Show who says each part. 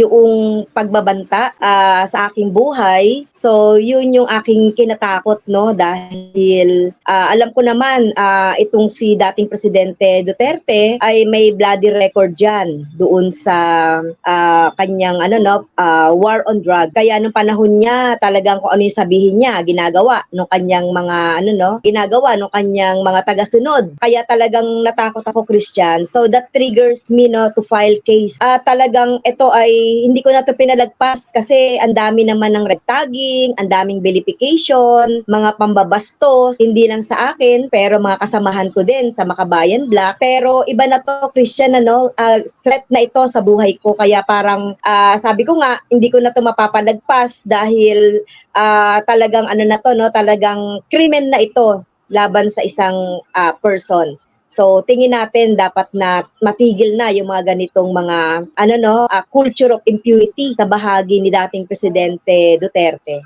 Speaker 1: yung pagbabanta ah, sa aking buhay. So, yun yung aking kinatakot, no? Dahil ah, alam ko naman, ah, itong si dating Presidente Duterte ay may bloody record dyan doon sa ah, kanyang ano, no, ah, war on drug. Kaya nung panahon niya, talagang kung ano yung sabihin niya, ginagawa nung kanyang mga, ano, no, ginagawa nung kanyang mga tagasunod. Kaya talagang natakot ako, Christian. So, that triggers me, no, to file case. Ah, talagang ito ay hindi ko na to pinalagpas kasi ang dami naman ng red tagging, ang daming vilification, mga pambabastos, hindi lang sa akin, pero mga kasamahan ko din sa Makabayan Black. Pero iba na to, Christian, ano, ah, threat na ito sa buhay ko. Kaya parang, ah, sabi ko nga, hindi ko na to mapapalagpas dahil ah, talagang ano na to, no, talagang krimen na ito laban sa isang ah, person. So tingin natin dapat na matigil na yung mga ganitong mga ano no, ah, culture of impunity sa bahagi ni dating presidente Duterte.